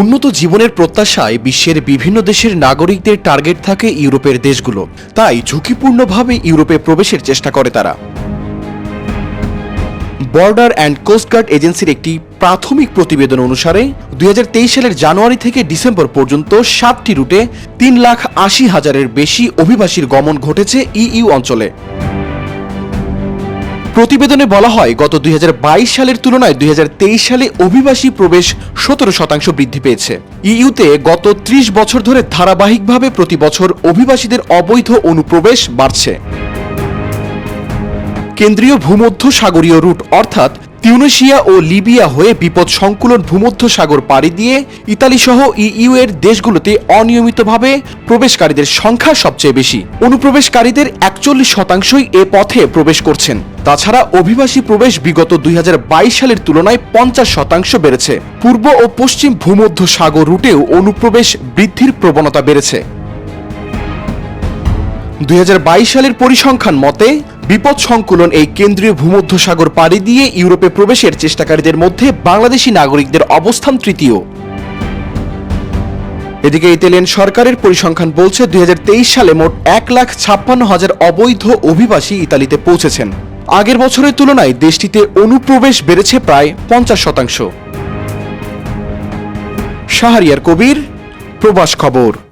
উন্নত জীবনের প্রত্যাশায় বিশ্বের বিভিন্ন দেশের নাগরিকদের টার্গেট থাকে ইউরোপের দেশগুলো। তাই ঝুঁকিপূর্ণভাবে ইউরোপে প্রবেশের চেষ্টা করে তারা। বর্ডার অ্যান্ড কোস্টগার্ড এজেন্সির একটি প্রাথমিক প্রতিবেদন অনুসারে, দুই হাজার তেইশ সালের জানুয়ারি থেকে ডিসেম্বর পর্যন্ত সাতটি রুটে তিন লাখ আশি হাজারের বেশি অভিবাসীর গমন ঘটেছে ইইউ অঞ্চলে। প্রতিবেদনে বলা হয়, গত দুই হাজার বাইশ সালের তুলনায় দুই হাজার তেইশ সালে অভিবাসী প্রবেশ সতেরো শতাংশ বৃদ্ধি পেয়েছে। ইইউতে গত ত্রিশ বছর ধরে ধারাবাহিকভাবে প্রতি বছর অভিবাসীদের অবৈধ অনুপ্রবেশ বাড়ছে। কেন্দ্রীয় ভূমধ্য সাগরীয় রুট অর্থাৎ তিউনেশিয়া ও লিবিয়া হয়ে বিপদ সংকুলন ভূমধ্য সাগর পাড়ি দিয়ে ইতালি সহ ইইউ এর দেশগুলোতে অনিয়মিতভাবে প্রবেশকারীদের সংখ্যা সবচেয়ে বেশি। অনুপ্রবেশকারীদের একচল্লিশ শতাংশই এ পথে প্রবেশ করছেন। তাছাড়া অভিবাসী প্রবেশ বিগত দুই হাজার বাইশ সালের তুলনায় পঞ্চাশ শতাংশ বেড়েছে। পূর্ব ও পশ্চিম ভূমধ্য সাগর রুটেও অনুপ্রবেশ বৃদ্ধির প্রবণতা বেড়েছে। দুই হাজার বাইশ সালের পরিসংখ্যান মতে, বিপদ সংকুলন এই কেন্দ্রীয় ভূমধ্যসাগর পাড়ি দিয়ে ইউরোপে প্রবেশের চেষ্টাকারীদের মধ্যে বাংলাদেশি নাগরিকদের অবস্থান তৃতীয়। এদিকে ইতালিয়ান সরকারের পরিসংখ্যান বলছে, দুই হাজার তেইশ সালে মোট এক লাখ ছাপ্পান্ন হাজার অবৈধ অভিবাসী ইতালিতে পৌঁছেছেন। আগের বছরের তুলনায় দেশটিতে অনুপ্রবেশ বেড়েছে প্রায় পঞ্চাশ শতাংশ। শাহরিয়ার কবির প্রবাস খবর।